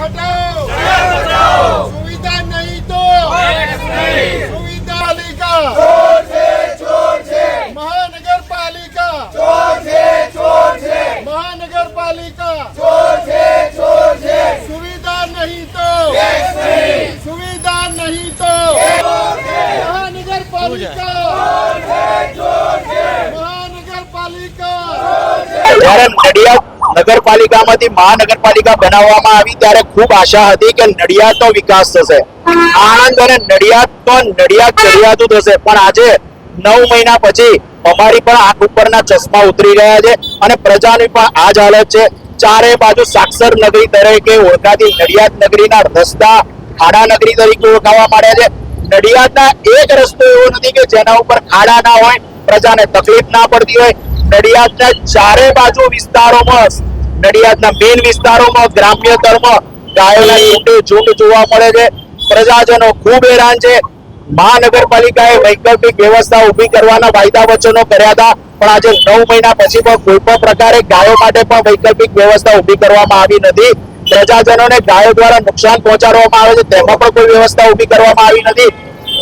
હટાઓ સુવિધા નહીં તો. સુવિધાલિકા મહાનગરપાલિકા. મહાનગરપાલિકા. સુવિધા નહીં તો. સુવિધા નહીં તો. મહાનગરપાલિકા. મહાનગરપાલિકા. નગરપાલિકામાંથી મહાનગરપાલિકા બનાવવામાં આવી ત્યારે ખૂબ આશા હતી કે નડિયાદનો વિકાસ થશે. આણંદ અને નડિયાદ તો નડિયાદ ચડિયાતું થશે, પણ આજે નવ મહિના પછી અમારી પણ આંખ ઉપરના ચશ્મા ઉતરી રહ્યા છે અને પ્રજાની પણ આ જ હાલત છે. ચારે બાજુ સાક્ષર નગરી તરીકે ઓળખાતી નડિયાદ નગરીના રસ્તા ખાડા નગરી તરીકે ઓળખાવા માંડ્યા છે. નડિયાદના એક રસ્તો એવો નથી કે જેના ઉપર ખાડા ના હોય, પ્રજાને તકલીફ ના પડતી હોય. નડિયાદના ચારે બાજુ વિસ્તારોમાં, નડિયાદના મેઇન વિસ્તારોમાં ગ્રામ્ય ધર્મ ગાયોના ઝુંડે ઝુંડ જોવા મળે છે. પ્રજાજનો ખૂબ હેરાન છે. મહાનગરપાલિકાએ વૈકલ્પિક વ્યવસ્થા ઊભી કરવાના વાયદા વચનો કર્યા હતા. પણ આજે નવ મહિના પછી પણ કોઈ પણ પ્રકારે ગાયો માટે પણ વૈકલ્પિક વ્યવસ્થા ઊભી કરવામાં આવી નથી. પ્રજાજનોને ગાયો દ્વારા નુકસાન પહોંચાડવામાં આવે છે. તેમાં પણ કોઈ વ્યવસ્થા ઊભી કરવામાં આવી નથી.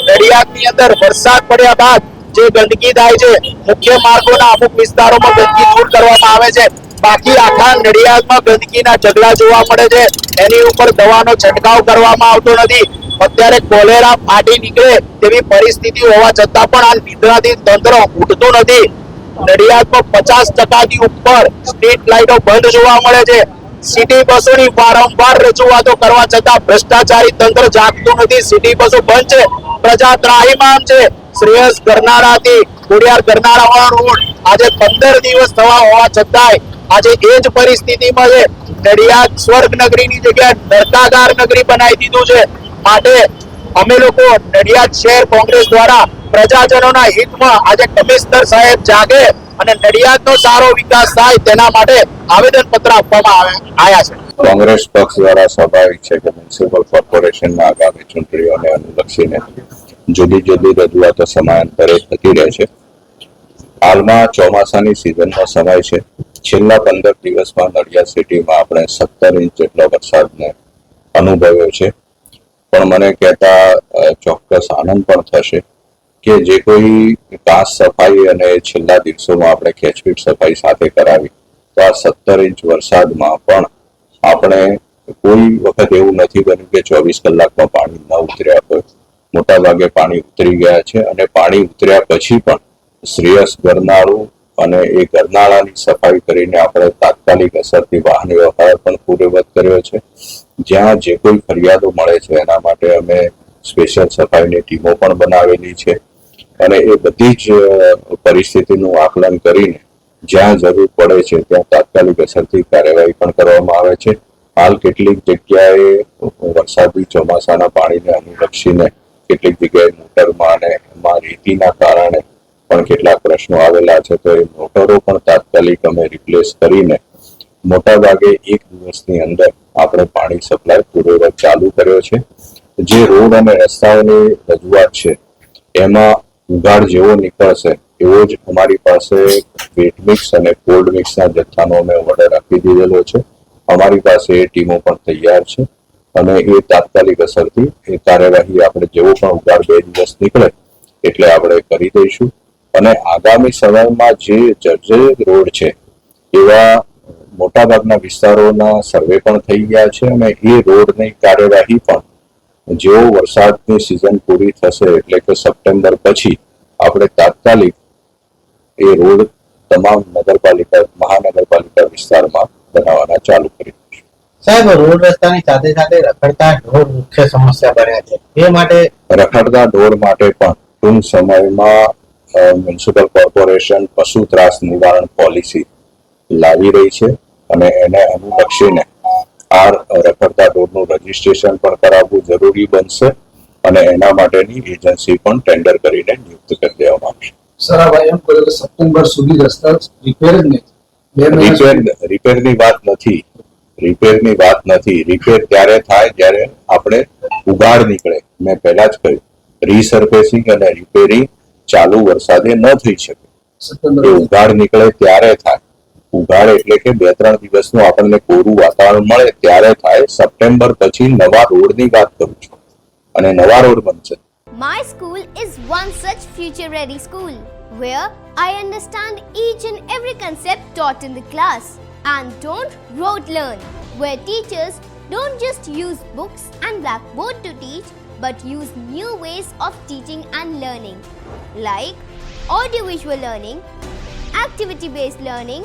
નડિયાદની અંદર વરસાદ પડ્યા બાદ જે ગંદકી થાય છે, મુખ્ય માર્ગોના અમુક વિસ્તારોમાં ગંદકી દૂર કરવામાં આવે છે. બાકી આખા નડિયાદમાં ગંદકીના ઢગલા જોવા મળે છે. એની ઉપર દવાનો છંટકાવ કરવામાં આવતો નથી. અત્યારે કોલેરા ફાટી નીકળે તેવી પરિસ્થિતિ હોવા છતાં પણ આ નિદ્રાથી તંત્ર ઉઠતું નથી. નડિયાદમાં પચાસ ટકાથી ઉપર સ્ટ્રીટ લાઇટો બંધ જોવા મળે છે. સિટી બસોની વારંવાર રજૂઆતો કરવા છતાં ભ્રષ્ટાચારી તંત્ર જાગતું નથી. સિટી બસો બંધ છે. પ્રજા ત્રાહીમામ છે. શ્રેયસ કરનારાથી ખોડિયાર કરનારા રોડ આજે પંદર દિવસ થવા હોવા છતાંય આજે એ જ પરિસ્થિતિમાં છે. નડિયાદ સ્વર્ગ નગરીની જગ્યાએ નરકાગાર નગરી બનાવી દીધું છે. માટે અમે લોકો નડિયાદ શહેર કોંગ્રેસ દ્વારા પ્રજાજનોના હિતમાં આજે કમિશનર સાહેબ જાગે અને નડિયાદનો સારો વિકાસ થાય તેના માટે આવેદન પત્ર આપવામાં આવે- આવ્યા છે. કોંગ્રેસ પક્ષ દ્વારા સ્વાભાવિક છે કે મ્યુનિસિપલ કોર્પોરેશનના આગામી ચૂંટણીઓને અનુલક્ષીને જુદી જુદી રજૂઆતો સમયાંતરે થતી રહે છે. હાલમાં ચોમાસાની સિઝનનો સમય છે. છેલ્લા પંદર દિવસમાં નડિયાદ સિટીમાં આપણે સત્તર ઇંચ જેટલો વરસાદને અનુભવ્યો છે. પણ મને કહેતા ચોક્કસ આનંદ પણ થશે. કે જે કોઈ ઘાસ સફાઈ અને છેલ્લા દિવસોમાં આપણે ખેંચવીટ સફાઈ સાથે કરાવી, તો આ સત્તર ઇંચ વરસાદમાં પણ આપણે કોઈ વખત એવું નથી બન્યું કે ચોવીસ કલાકમાં પાણી ન ઉતર્યા હોય. મોટા ભાગે પાણી ઉતરી ગયા છે અને પાણી ઉતર્યા પછી પણ શ્રેયસ ગરનાળું અને એ ગરનાળાની સફાઈ કરીને આપણે તાત્કાલિક અસરથી વાહન વ્યવહાર પણ પૂર્વવત કર્યો છે. જ્યાં જે કોઈ ફરિયાદો મળે છે એના માટે અમે સ્પેશિયલ સફાઈની ટીમો પણ બનાવેલી છે. અને એ બધી જ પરિસ્થિતિનું આકલન કરીને જ્યાં જરૂર પડે છે ત્યાં તાત્કાલિક અસરથી કાર્યવાહી પણ કરવામાં આવે છે. હાલ કેટલીક જગ્યાએ વરસાદી ચોમાસાના પાણીને અનુલક્ષીને કેટલીક જગ્યાએ મોટરમાં અને એમાં રેતીના કારણે પણ કેટલાક પ્રશ્નો આવેલા છે. તો એ મોટરો પણ તાત્કાલિક અમે રિપ્લેસ કરીને મોટા ભાગે એક દિવસની અંદર આપણે પાણી સપ્લાય પૂર્વવત ચાલુ કર્યો છે. જે રોડ અને રસ્તાઓની રજૂઆત છે, એમાં ઉઘાડ જેવો નીકળશે, એવો જ અમારી પાસે વેટ મિક્સ અને કોલ્ડ મિક્સના જથ્થાનો અમે ઓર્ડર આપી દીધેલો છે. અમારી પાસે એ ટીમો પણ તૈયાર છે અને એ તાત્કાલિક અસરથી એ કાર્યવાહી આપણે જેવો પણ ઉઘાડ બે દિવસ નીકળે એટલે આપણે કરી દઈશું. અને આગામી સમયમાં જે જર્જરિત રોડ છે, એવા મોટાભાગના વિસ્તારોના સર્વે પણ થઈ ગયા છે અને એ રોડની કાર્યવાહી પણ જેવો વરસાદની સિઝન પૂરી થશે એટલે કે સપ્ટેમ્બર પછી આપણે તાત્કાલિક એ રોડ તમામ નગરપાલિકા મહાનગરપાલિકા વિસ્તારમાં બનાવવાના ચાલુ કરી સાહેબ રોડ રસ્તાની સાથે સાથે રખડતા ઢોર મુખ્ય સમસ્યા બન્યા છે. એ માટે રખડતા ઢોર માટે પણ ટૂંક સમયમાં મ્યુનિસિપલ કોર્પોરેશન પશુ ત્રાસ નિવારણ પોલિસી લાવી રહી છે અને એને અનુલક્ષીને આ રખડતા ઢોરનું રજીસ્ટ્રેશન પણ કરાવવું જરૂરી બનશે અને એના માટેની એજન્સી પણ ટેન્ડર કરીને નિયુક્ત કરી દેવામાં આવશે. સર આ ભાઈ એમ કહ્યું કે સપ્ટેમ્બર સુધી રસ્તા રિપેર જ નહીં. રિપેર રિપેરની વાત નથી. રિપેરની વાત નથી. રિપેર ત્યારે થાય જ્યારે આપણે ઉગાડ નીકળે. મેં પહેલા જ કહ્યું રીસર્ફેસિંગ અને રિપેરિંગ ચાલુ વરસાદે ન થઈ શકે. એ ઉગાડ નીકળે ત્યારે થાય. ઉઘાડ એટલે કે બે ત્રણ દિવસનું આપણને કોરું વાતાવરણ મળે ત્યારે થાય સપ્ટેમ્બર પછી નવા રોડની વાત કરું છું અને નવા રોડ બનશે My school is one such future ready school where I understand each and every concept taught in the class and don't rote learn, where teachers don't just use books and blackboard to teach but use new ways of teaching and learning like audiovisual learning, activity based learning,